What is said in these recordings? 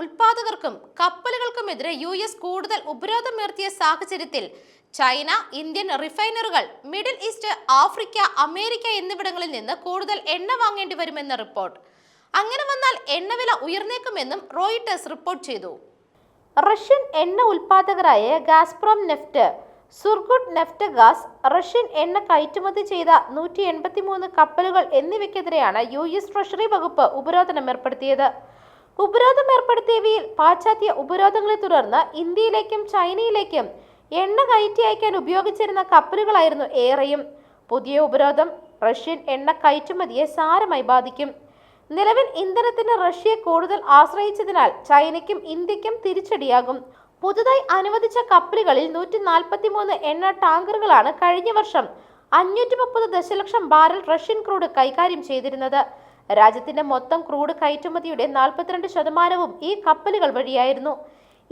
ഉൽപാദകർക്കും കപ്പലുകൾക്കുമെതിരെ U S കൂടുതൽ ഉപരോധമേർത്തിയ സാഹചര്യത്തിൽ ചൈന ഇന്ത്യൻ റിഫൈനറുകൾ മിഡിൽ ഈസ്റ്റ് ആഫ്രിക്ക അമേരിക്ക എന്നിവിടങ്ങളിൽ നിന്ന് കൂടുതൽ എണ്ണ വാങ്ങേണ്ടി വരുമെന്ന റിപ്പോർട്ട്. അങ്ങനെ വന്നാൽ എണ്ണവില ഉയർന്നേക്കുമെന്നും റോയിട്ടേഴ്സ് റിപ്പോർട്ട് ചെയ്തു. റഷ്യൻ എണ്ണ ഉൽപാദകരായ Gazprom Neft സുർഗുഡ് NEFT Gauss Russian എണ്ണ കയറ്റുമതി ചെയ്ത നൂറ്റി എൺപത്തിമൂന്ന് കപ്പലുകൾ എന്നിവയ്ക്കെതിരെയാണ് യു എസ് ട്രഷറി വകുപ്പ് ഉപരോധനം ഏർപ്പെടുത്തിയത്. ഉപരോധം ഏർപ്പെടുത്തിയവയിൽ പാശ്ചാത്യ ഉപരോധങ്ങളെ തുടർന്ന് ഇന്ത്യയിലേക്കും ചൈനയിലേക്കും എണ്ണ കയറ്റി അയക്കാൻ ഉപയോഗിച്ചിരുന്ന കപ്പലുകളായിരുന്നു ഏറെയും. പുതിയ ഉപരോധം റഷ്യൻ എണ്ണ കയറ്റുമതിയെ സാരമായി ബാധിക്കും. നിലവിൽ ഇന്ധനത്തിന് റഷ്യയെ കൂടുതൽ ആശ്രയിച്ചതിനാൽ ചൈനയ്ക്കും ഇന്ത്യക്കും തിരിച്ചടിയാകും. പുതുതായി അനുവദിച്ച കപ്പലുകളിൽ നൂറ്റി നാൽപ്പത്തി മൂന്ന് എണ്ണ ടാങ്കറുകളാണ് കഴിഞ്ഞ വർഷം അഞ്ഞൂറ്റി മുപ്പത് ദശലക്ഷം ബാരൽ റഷ്യൻ ക്രൂഡ് കൈകാര്യം ചെയ്തിരുന്നത്. രാജ്യത്തിന്റെ മൊത്തം ക്രൂഡ് കയറ്റുമതിയുടെ നാൽപ്പത്തിരണ്ട് ശതമാനവും ഈ കപ്പലുകൾ വഴിയായിരുന്നു.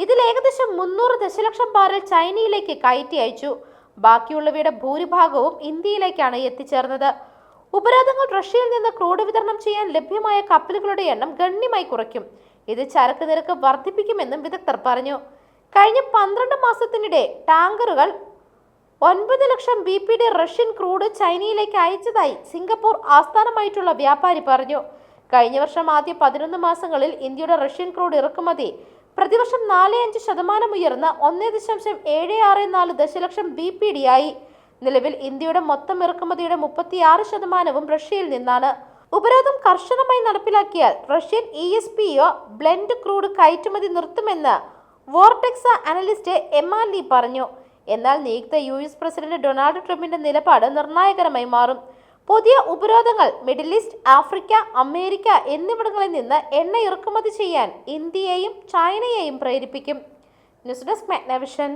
ഇതിൽ ഏകദേശം മുന്നൂറ് ദശലക്ഷം ബാരൽ ചൈനയിലേക്ക് കയറ്റി അയച്ചു. ബാക്കിയുള്ളവയുടെ ഭൂരിഭാഗവും ഇന്ത്യയിലേക്കാണ് എത്തിച്ചേർന്നത്. ഉപരോധങ്ങൾ റഷ്യയിൽ നിന്ന് ക്രൂഡ് വിതരണം ചെയ്യാൻ ലഭ്യമായ കപ്പലുകളുടെ എണ്ണം ഗണ്യമായി കുറയ്ക്കും. ഇത് ചരക്ക് നിരക്ക് വർദ്ധിപ്പിക്കുമെന്നും വിദഗ്ധർ പറഞ്ഞു. കഴിഞ്ഞ പന്ത്രണ്ട് മാസത്തിനിടെ ടാങ്കറുകൾ ഒൻപത് ലക്ഷം B P D Russian crude ചൈനയിലേക്ക് അയച്ചതായി സിംഗപ്പൂർ ആസ്ഥാനമായിട്ടുള്ള വ്യാപാരി പറഞ്ഞു. കഴിഞ്ഞ വർഷം ആദ്യ പതിനൊന്ന് മാസങ്ങളിൽ ഇന്ത്യയുടെ റഷ്യൻ ക്രൂഡ് ഇറക്കുമതി പ്രതിവർഷം നാല് അഞ്ച് ശതമാനം ഉയർന്ന ഒന്നേ ദശാംശം ഏഴ് ആറ് നാല് ദശലക്ഷം ബി പി ഡി ആയി. നിലവിൽ ഇന്ത്യയുടെ മൊത്തം ഇറക്കുമതിയുടെ മുപ്പത്തിയാറ് ശതമാനവും റഷ്യയിൽ നിന്നാണ്. ഉപരോധം കർശനമായി നടപ്പിലാക്കിയാൽ Russian E S P O blend crude കയറ്റുമതി നിർത്തുമെന്ന് Vortexa analyst M R Li പറഞ്ഞു. എന്നാൽ നിയുക്ത യു എസ് പ്രസിഡന്റ് ഡൊണാൾഡ് ട്രംപിന്റെ നിലപാട് നിർണായകരമായി മാറും. പുതിയ ഉപരോധങ്ങൾ മിഡിൽ ഈസ്റ്റ് ആഫ്രിക്ക അമേരിക്ക എന്നിവിടങ്ങളിൽ നിന്ന് എണ്ണ ഇറക്കുമതി ചെയ്യാൻ ഇന്ത്യയെയും ചൈനയെയും പ്രേരിപ്പിക്കും. News desk Magnavision.